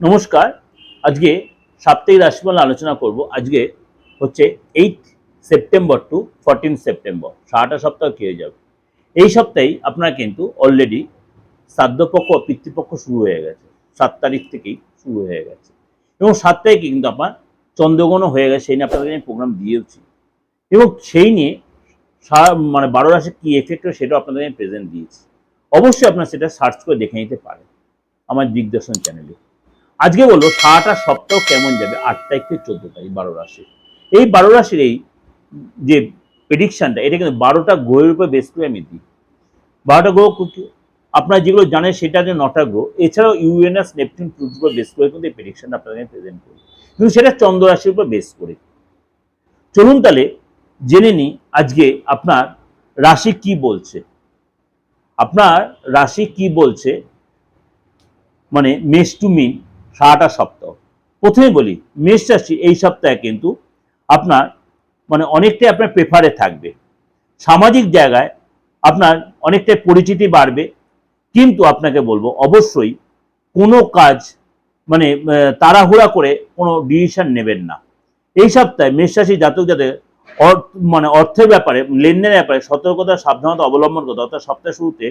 নমস্কার। আজকে সাপ্তাহিক রাশিফল আলোচনা করব। আজকে হচ্ছে eight September to fourteen September সারাটা সপ্তাহ হয়ে যাবে। এই সপ্তাহেই আপনার কিন্তু অলরেডি শ্রাদ্ধপক্ষ পিতৃপক্ষ শুরু হয়ে গেছে। সাত তারিখ থেকেই শুরু হয়ে গেছে। এবং সাত তারিখে কিন্তু আপনার চন্দ্রগ্রহণও হয়ে গেছে, সেই নিয়ে আপনাদের আমি প্রোগ্রাম দিয়েওছি এবং সেই নিয়ে মানে বারো রাশি কী এফেক্ট হয় সেটাও আপনাদের আমি প্রেজেন্ট দিয়েছি। অবশ্যই আপনার সেটা সার্চ করে দেখে নিতে পারেন। আমার দিগদর্শন চ্যানেলে আজকে বলব সারাটা সপ্তাহ কেমন যাবে? আট তারিখ থেকে চোদ্দ তারিখ, বারো রাশি। এই বারো রাশির এই যে প্রেডিকশনটা এটা কিন্তু বারোটা গ্রহের উপর বেস করে আমি দিই। বারোটা গ্রহ আপনারা যেগুলো জানেন সেটা যে নটা গ্রহ। এছাড়াও ইউএনএস নেপচুন প্লুটোর উপর বেস করে কিন্তু এই প্রেডিকশনটা আপনাদের প্রেজেন্ট করি। কিন্তু সেটা চন্দ্র রাশির উপর বেস করে। চলুন তাহলে জেনে নিই আজকে আপনার রাশি কি বলছে। আপনার রাশি কি বলছে? মানে মেষ টু মিন। সারাটা সপ্তাহ। প্রথমে বলি মেষ রাশি এই সপ্তাহে কিন্তু আপনার মানে অনেকটাই আপনার প্রেফারে থাকবে। সামাজিক জায়গায় আপনার অনেকটাই পরিচিতি বাড়বে। কিন্তু আপনাকে বলব অবশ্যই কোনো কাজ মানে তাড়াহুড়া করে কোনো ডিসিশন নেবেন না। এই সপ্তাহে মেষ রাশি জাতক অর্থ মানে অর্থের ব্যাপারে লেনদেনের ব্যাপারে সতর্কতা সাবধানতা অবলম্বন করতে হবে। অর্থাৎ সপ্তাহের শুরুতে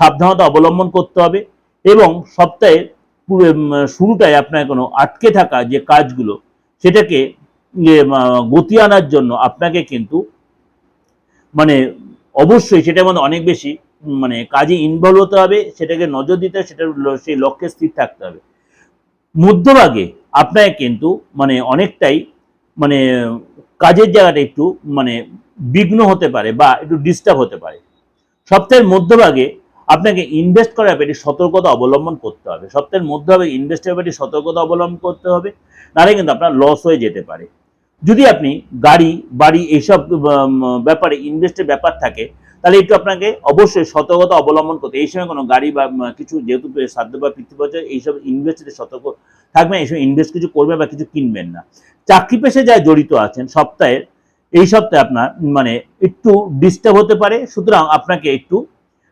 সাবধানতা অবলম্বন করতে হবে এবং উম, শুরুটায় আপনার কোনো আটকে থাকা যে কাজগুলো সেটাকে ইয়ে, গতি আনার জন্য আপনাকে কিন্তু মানে অবশ্যই সেটার মধ্যে অনেক বেশি মানে কাজে ইনভলভ হতে হবে সেটাকে নজর দিতে সেটার সেই লক্ষ্যে স্থির থাকতে হবে। মধ্যভাগে আপনাকে কিন্তু মানে অনেকটাই মানে কাজের জায়গাটা একটু মানে বিঘ্ন হতে পারে বা একটু ডিস্টার্ব হতে পারে। সপ্তাহের মধ্যভাগে আপনাকে ইনভেস্ট করার ব্যাপারে সতর্কতা অবলম্বন করতে হবে। সপ্তাহের মধ্যভাগে ইনভেস্টের ব্যাপারে সতর্কতা অবলম্বন করতে হবে, নাহলে কিন্তু আপনার লস হয়ে যেতে পারে। যদি আপনি গাড়ি, বাড়ি এইসব ব্যাপারে ইনভেস্টের ব্যাপার থাকে, তাহলে একটু আপনাকে অবশ্যই সতর্কতা অবলম্বন করতে এই সময় কোনো গাড়ি বা কিছু যেহেতু সাধ্য বা পিতৃপর্যায়ে এইসব ইনভেস্টের সতর্ক থাকবেন এইসব ইনভেস্ট কিছু করবেন বা কিছু কিনবেন না। চাকরি পেশে যারা জড়িত আছেন, সপ্তাহের, এই সপ্তাহে আপনার মানে একটু ডিস্টার্ব হতে পারে, সুতরাং আপনাকে একটু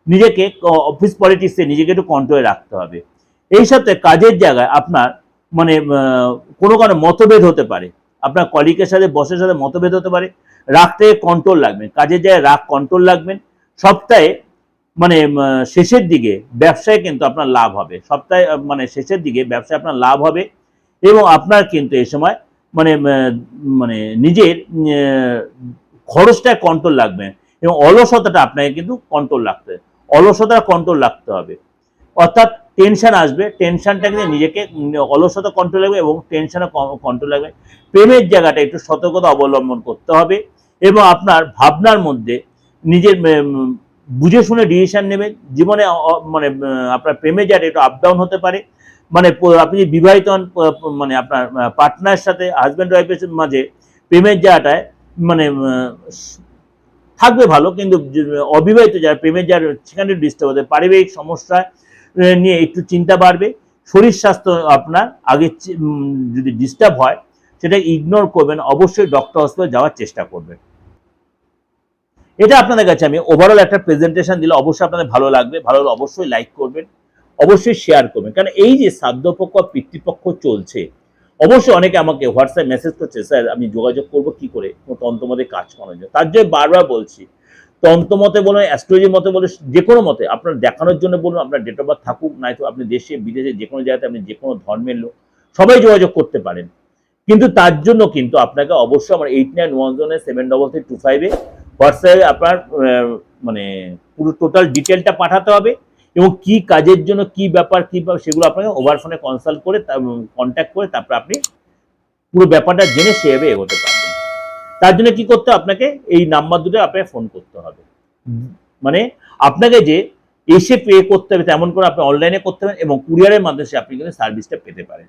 নিজেকে অফিস পলিটিক্সে নিজেকে একটু কন্ট্রোলে রাখতে হবে। এই সপ্তাহে কাজের জায়গায় আপনার মানে কোনো কোনো মতভেদ হতে পারে। আপনার কলিগের সাথে বসের সাথে মতভেদ হতে পারে। রাগ থেকে কন্ট্রোল রাখবেন কাজের জায়গায় রাগ কন্ট্রোল লাগবেন সপ্তাহে মানে শেষের দিকে ব্যবসায় কিন্তু আপনার লাভ হবে। সপ্তাহে মানে শেষের দিকে ব্যবসায় আপনার লাভ হবে এবং আপনার কিন্তু এই সময় মানে মানে নিজের আহ, খরচটা কন্ট্রোল লাগবে এবং অলসতাটা আপনাকে কিন্তু কন্ট্রোল রাখতে হবে অলসতা কন্ট্রোল রাখতে হবে। অর্থাৎ টেনশন আসবে টেনশনটাকে নিজেকে অলসতা কন্ট্রোল লাগবে এবং টেনশনে কন্ট্রোল লাগবে। প্রেমের জায়গাটা একটু সতর্কতা অবলম্বন করতে হবে এবং আপনার ভাবনার মধ্যে নিজের বুঝে শুনে ডিসিশন নেবেন। জীবনে মানে আপনার প্রেমের জায়গাটা একটু আপ ডাউন হতে পারে। মানে আপনি বিবাহিত হন মানে আপনার পার্টনারের সাথে হাজব্যান্ড ওয়াইফের মাঝে প্রেমের জায়গাটায় মানে থাকবে ভালো, কিন্তু অবিবাহিত যারা প্রেমের যার সেখানে ডিস্টার্ব হতে পারিবারিক সমস্যা নিয়ে একটু চিন্তা বাড়বে। শরীর স্বাস্থ্য আপনার আগে যদি ডিস্টার্ব হয়, সেটা ইগনোর করবেন, অবশ্যই ডক্টর হসপিটাল যাওয়ার চেষ্টা করবেন। এটা আপনাদের কাছে আমি ওভারঅল একটা প্রেজেন্টেশন দিলে অবশ্যই আপনাদের ভালো লাগবে। ভালো অবশ্যই লাইক করবেন, অবশ্যই শেয়ার করবেন। কারণ এই যে সাধ্যপক্ষ, পিতৃপক্ষ চলছে অবশ্যই অনেকে আমাকে হোয়াটসঅ্যাপ মেসেজ করছে, স্যার, আমি যোগাযোগ করব কি করে? তন্ত্রমতে কাজ করানোর জন্য। তার জন্য বারবার বলছি, তন্ত্রমতে বলুন অ্যাস্ট্রোলজি মতে বলুন, যে কোনো মতে, আপনার দেখানোর জন্য বলুন, আপনার ডেট অফ বার্থ থাকুক, নয়তো আপনি দেশে, বিদেশে, যে কোনো জায়গাতে আপনি যে কোনো ধর্মের লোক, সবাই যোগাযোগ করতে পারেন। কিন্তু তার জন্য কিন্তু আপনাকে অবশ্যই আমার এইট নাইন ওয়ান জোনে সেভেন ডবল থ্রি টু ফাইভে হোয়াটসঅ্যাপে আপনার মানে পুরো টোটাল ডিটেলটা পাঠাতে হবে। এবং কি কাজের জন্য কি ব্যাপার, কি সেগুলো আপনাকে ওভার ফোনে কনসাল্ট করে কন্ট্যাক্ট করে তারপর আপনি পুরো ব্যাপারটা জেনে সেভাবে এগোতে পারবেন। তার জন্য কি করতে? আপনাকে এই নাম্বার দুটো আপনাকে ফোন করতে হবে। মানে আপনাকে যে এসে পে করতে হবে, তেমন করে আপনি অনলাইনে করতে পারেন এবং কুরিয়ারের মাধ্যমে আপনি কিন্তু সার্ভিসটা পেতে পারেন।